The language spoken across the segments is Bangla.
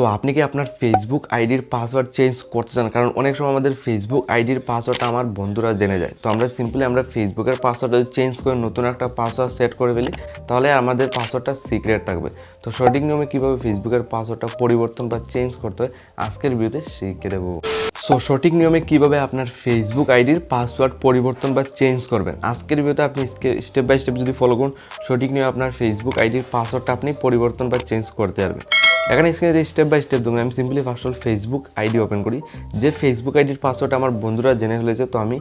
সো আপনি কি আপনার ফেসবুক আইডির পাসওয়ার্ড চেঞ্জ করতে চান? কারণ অনেক সময় আমাদের ফেসবুক আইডির পাসওয়ার্ডটা আমার বন্ধুরা জেনে যায়। তো আমরা সিম্পলি আমরা ফেসবুকের পাসওয়ার্ডটা যদি চেঞ্জ করে নতুন একটা পাসওয়ার্ড সেট করে ফেলি, তাহলে আমাদের পাসওয়ার্ডটা সিক্রেট থাকবে। তো সঠিক নিয়মে কীভাবে ফেসবুকের পাসওয়ার্ডটা পরিবর্তন বা চেঞ্জ করতে হয়, আজকের ভিডিওতে শিখে দেবো। সো সঠিক নিয়মে কীভাবে আপনার ফেসবুক আইডির পাসওয়ার্ড পরিবর্তন বা চেঞ্জ করবেন? আজকের ভিডিওতে আপনি স্টেপ বাই স্টেপ যদি ফলো করুন, সঠিক নিয়মে আপনার ফেসবুক আইডির পাসওয়ার্ডটা আপনি পরিবর্তন বা চেঞ্জ করতে পারবেন। এখানে স্ক্রিনে স্টেপ বাই স্টেপ দেবো আমি simply first all Facebook ID open করি। যে ফেসবুক আইডির পাসওয়ার্ড আমার বন্ধুরা জেনে ফেলেছে, তো আমি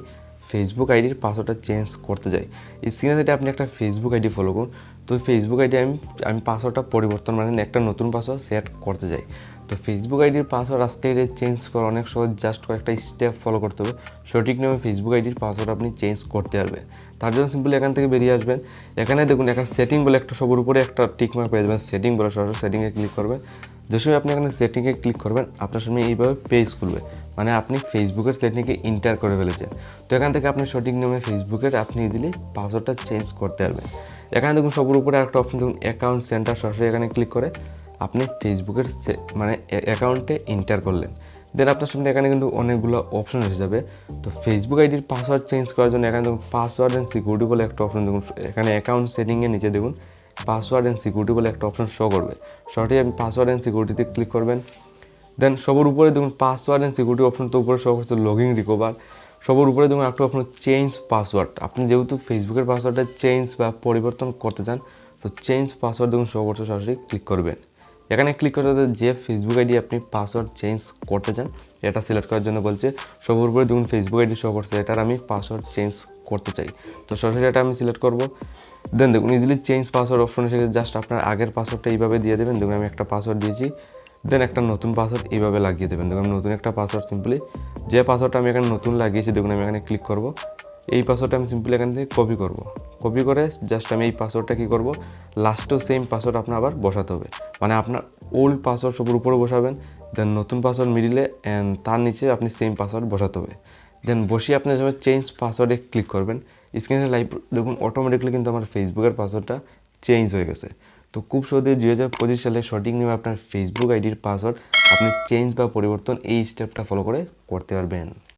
ফেসবুক আইডির পাসওয়ার্ডটা চেঞ্জ করতে যাই স্ক্রিনে যেটা আপনি একটা ফেসবুক আইডি ফলো করুন। তো ফেসবুক আইডি আমি আমি পাসওয়ার্ডটা পরিবর্তন মানে একটা নতুন পাসওয়ার্ড সেট করতে যাই তো ফেসবুক আইডির পাসওয়ার্ড আজকে চেঞ্জ করা অনেক সহজ জাস্ট কয়েকটা স্টেপ ফলো করতে হবে। সঠিক নিয়মে ফেসবুক আইডির পাসওয়ার্ড আপনি চেঞ্জ করতে পারবেন। তার জন্য সিম্পলি এখান থেকে বেরিয়ে আসবেন। এখানে দেখুন এখানে সেটিং বলে একটা সবার উপরে একটা টিক মার্ক পেয়ে যাবেন। সেটিং বলে সরাসরি সেটিংয়ে ক্লিক করবেন। যে সময় আপনি এখানে সেটিংয়ে ক্লিক করবেন, আপনার সামনে এইভাবে পেজ খুলবে। মানে আপনি ফেসবুকের সেটিংয়ে ইন্টার করে ফেলেছেন। তো এখান থেকে আপনি সঠিক নিয়মে ফেসবুকের আপনি ইজিলি পাসওয়ার্ডটা চেঞ্জ করতে পারবেন। এখানে দেখুন, সবার উপরে একটা অপশন দেখুন অ্যাকাউন্ট সেন্টার সরাসরি এখানে ক্লিক করে। আপনি ফেসবুকের মানে অ্যাকাউন্টে ইন্টার করলেন। দেন আপনার সামনে এখানে কিন্তু অনেকগুলো অপশন এসে যাবে। তো ফেসবুক আইডির পাসওয়ার্ড চেঞ্জ করার জন্য এখানে দেখুন পাসওয়ার্ড অ্যান্ড সিকিউরিটি বলে একটা অপশন দেখুন। এখানে অ্যাকাউন্ট সেটিংয়ে নিচে দেখুন পাসওয়ার্ড অ্যান্ড সিকিউরিটি বলে একটা অপশন শো করবে। সঠিক আপনি পাসওয়ার্ড অ্যান্ড সিকিউরিটিতে ক্লিক করবেন। দেন সবার উপরে দেখুন পাসওয়ার্ড অ্যান্ড সিকিউরিটি অপশন তো উপরে শো করছে লগিং রিকভার সবার উপরে দেখুন একটা অপশন চেঞ্জ পাসওয়ার্ড আপনি যেহেতু ফেসবুকের পাসওয়ার্ডটা চেঞ্জ বা পরিবর্তন করতে চান, তো চেঞ্জ পাসওয়ার্ড দেখুন শো করছে সরাসরি ক্লিক করবেন। এখানে ক্লিক করতে যে ফেসবুক আইডি আপনি পাসওয়ার্ড চেঞ্জ করতে চান, এটা সিলেক্ট করার জন্য বলছে, সবার উপরে দেখুন ফেসবুক আইডি শো করছে, এটার আমি পাসওয়ার্ড চেঞ্জ করতে চাই। তো সরাসরি এটা আমি সিলেক্ট করব। দেন দেখুন ইজিলি চেঞ্জ পাসওয়ার্ড অপশন এসে জাস্ট আপনার আগের পাসওয়ার্ডটা এইভাবে দিয়ে দেবেন, দেখুন আমি একটা পাসওয়ার্ড দিয়েছি। দেন একটা নতুন পাসওয়ার্ড এইভাবে লাগিয়ে দেবেন, দেখুন নতুন একটা পাসওয়ার্ড সিম্পলি যে পাসওয়ার্ডটা আমি এখানে নতুন লাগিয়েছি, দেখুন আমি এখানে ক্লিক করব। এই পাসওয়ার্ডটা আমি সিম্পলি এখান থেকে কপি করব। কপি করে জাস্ট আমি এই পাসওয়ার্ডটা কী করব? লাস্টেও সেম পাসওয়ার্ড আপনার আবার বসাতে হবে। মানে আপনার ওল্ড পাসওয়ার্ড সবের উপরে বসাবেন দেন নতুন পাসওয়ার্ড মিডিলে অ্যান্ড তার নিচে আপনি সেম পাসওয়ার্ড বসাতে হবে। দেন বসিয়ে আপনি যখন চেঞ্জ পাসওয়ার্ডে ক্লিক করবেন স্ক্রিনে লাইভ দেখুন অটোমেটিকলি কিন্তু আমার ফেসবুকের পাসওয়ার্ডটা চেঞ্জ হয়ে গেছে। তো খুব সহজে দুই হাজার পঁচিশ সালে সঠিক নিয়মে আপনার ফেসবুক আইডির পাসওয়ার্ড আপনি চেঞ্জ বা পরিবর্তন এই স্টেপটা ফলো করে করতে পারবেন।